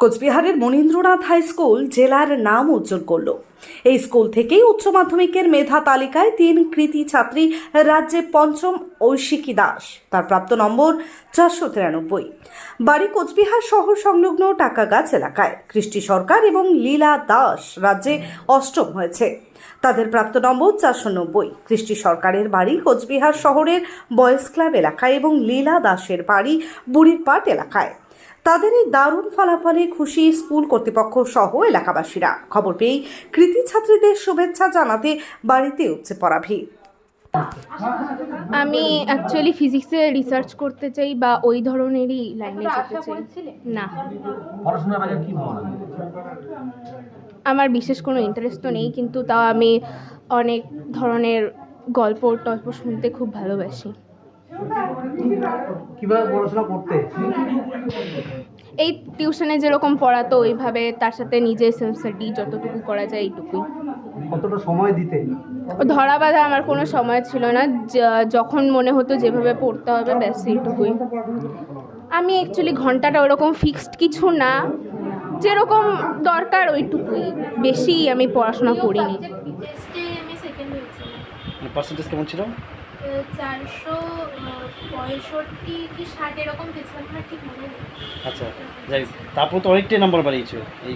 কোচবিহারের Manindranath high school জেলার নাম উজ্জ্বল করল। এই স্কুল থেকেই উচ্চ মাধ্যমিকের মেধা তালিকায় তিন কৃতি ছাত্রী রাজ্যে পঞ্চম ঐশিকী দাস। তার প্রাপ্ত নম্বর চারশো তিরানব্বই। বাড়ি কোচবিহার শহর সংলগ্ন টাকাগাছ এলাকায়। কৃষ্টি সরকার এবং লীলা দাস রাজ্যে অষ্টম হয়েছে। তাদের প্রাপ্ত নম্বর চারশো নব্বই। কৃষ্টি সরকারের বাড়ি কোচবিহার শহরের বয়েস ক্লাব এলাকায় এবং লীলা দাসের বাড়ি বুড়িরপাট এলাকায়। তাদের এই দারুণ ফলাফলে খুশি স্কুল কর্তৃপক্ষ সহ এলাকাবাসীরা। খবর পেয়েই কৃতি ছাত্রীদের শুভেচ্ছা জানাতে বাড়িতে উপচে পড়া ভিড়। আমি অ্যাকচুয়ালি ফিজিক্সে রিসার্চ করতে চাই বা ওই ধরনেরই লাইনে যেতে চাই। না। আমার বিশেষ কোনো ইন্টারেস্ট তো নেই কিন্তু তাও আমি অনেক ধরনের গল্প টল্প শুনতে খুব ভালোবাসি। কীভাবে পড়াশোনা করতে? এই টিউশনে যেরকম পড়াতো ওইভাবে তার সাথে নিজে সেলফ যতটুকু করা যায় এইটুকুই। কতটা সময় দিতে? ধরা বাঁধা আমার কোনো সময় ছিল না। যখন মনে হতো যেভাবে পড়তে হবে ব্যাস এইটুকুই। আমি অ্যাকচুয়ালি ঘন্টাটা ওরকম ফিক্সড কিছু না। যেরকম দরকার ওইটুকুই। বেশি আমি পড়াশোনা করিনি। টেস্টে আমি সেকেন্ড হয়েছিলাম পার্সেন্টেজ কেমন ছিল? চারশো পঁয়ষট্টি কি ষাট এরকম পেয়েছিলাম আমার ঠিক মনে নেই। আচ্ছা যাই তারপর তো অনেকটাই নাম্বার বাড়িয়েছো এই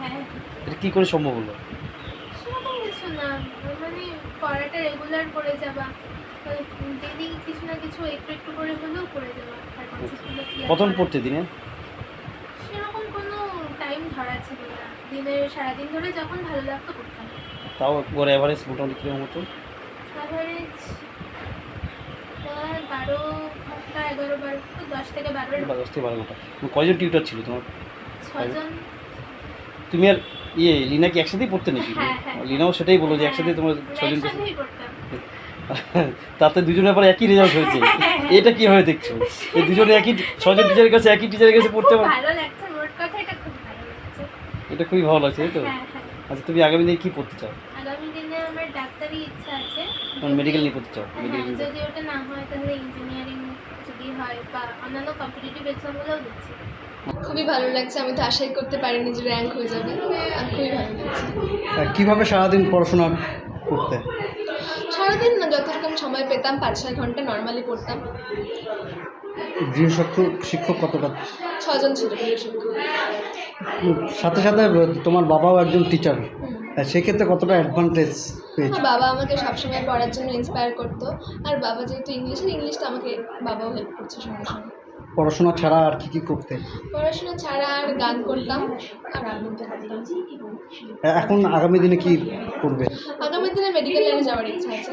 হ্যাঁ। এটা কী করে সম্ভব হলো? সেরকম কিছু না মানে পড়াটা রেগুলার করে যাবা ডেলি কিছু না কিছু একটু একটু করে হলেও করে যাবা আর কতক্ষণ পড়তে দিনে? সেরকম কোনো টাইম ধরা ছিল না দিনের সারাদিন ধরে যখন ভালো লাগতো করতাম তাও গড়ে অ্যাভারেজ মোটামুটি কীরকম হতো? অ্যাভারেজ বারো ঘণ্টা এগারো বারো দশ থেকে বারো দশ থেকে বারো ঘণ্টা। কয়জন টিউটার ছিল তোমার? ছজন। তুমি আর ইয়ে লিনা কি একসাথেই পড়তে নাকি? হ্যাঁ, হ্যাঁ। লিনাও সেটাই বলো যে একসাথে তোমার ছজন একসাথেই তাতে দুজনের পরে একই রেজাল্ট হয়েছে। এটা কীভাবে দেখছ? এই দুজনে একই ছজন টিচারের কাছে একই টিচারের কাছে পড়তে পারো এটা খুবই ভালো লাগছে তাই তো? হ্যাঁ হ্যাঁ। আচ্ছা তুমি আগামী দিনে কী পড়তে চাও? আগামী দিনে আমার ডাক্তারি ইচ্ছা আছে। মেডিকেল নিয়ে পড়তে চাও? হ্যাঁ যদি ওটা না হয় তাহলে ইঞ্জিনিয়ারিং যদি হয় বা অন্যান্য কম্পিটিটিভ এক্সামগুলোও দিচ্ছি। খুবই ভালো লাগছে আমি তো আশাই করতে পারিনি যে র্যাঙ্ক হয়ে যাবে। আর খুবই ভালো লাগছে। কীভাবে সারাদিন পড়াশোনা করতে? সারাদিন না যতরকম সময় পেতাম পাঁচ ছয় ঘণ্টা নর্মালি পড়তাম। গৃহ শিক্ষক শিক্ষক কতটা? ছজন ছিল শিক্ষক। সাথে সাথে তোমার বাবাও একজন টিচার সেক্ষেত্রে কতটা অ্যাডভান্টেজ পেয়েছ? বাবা আমাকে সবসময় পড়ার জন্য ইন্সপায়ার করতো। আর বাবা যেহেতু ইংলিশের ইংলিশটা আমাকে বাবাও হেল্প করছে সঙ্গে সঙ্গে। পড়াশোনা ছাড়া আর কি কি করতে? পড়াশোনা ছাড়া আর গান করতাম আর আনন্দ এখন আগামী দিনে কি করবে? আগামী দিনে মেডিকেল লাইনে যাওয়ার ইচ্ছা আছে।